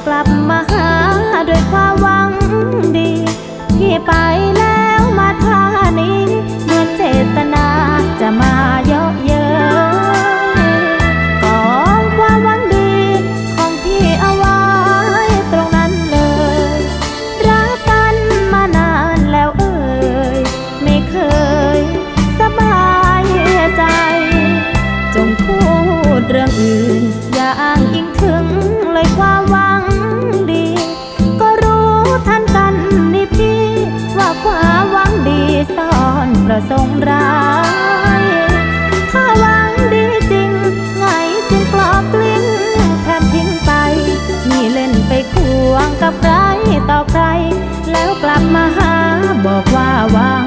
ากลับมาหาด้วยความหวังดี ที่ไป ประสงค์ร้าย ถ้าหวังดีจริง ไงจึงกลอบกลิ้นแทบทิ้งไปมีเล่นไปควงกับใครต่อใคร แล้วกลับมาหาบอกว่าหวัง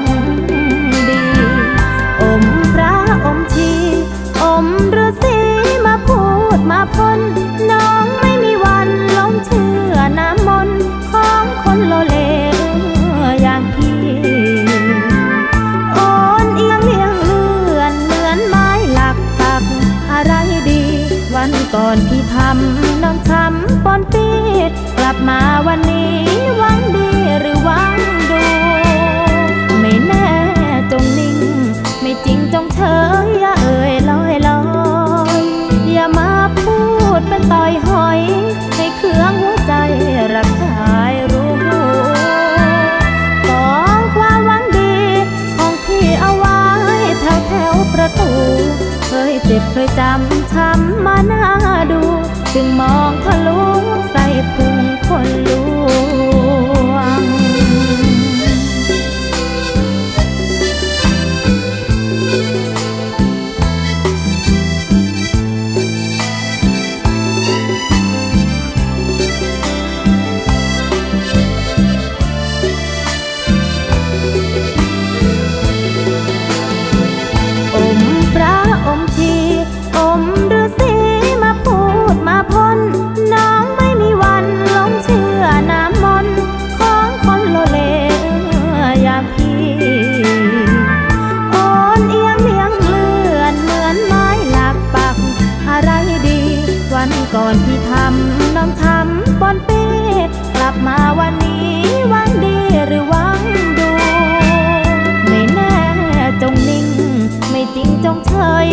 ก่อนพี่ทำน้องทำปอนปีกลับมาวันนี้ เจ็บเคยจำช้ำมาหน้าดู จึงมองทะลุใส่พุง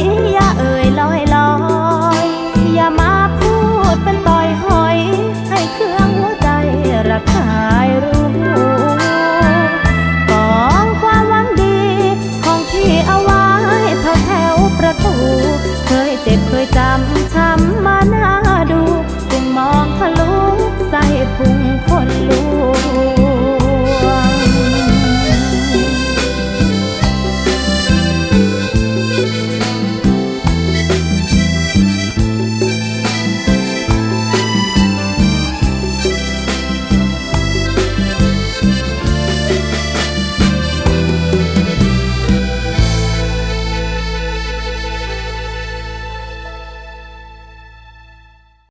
一样。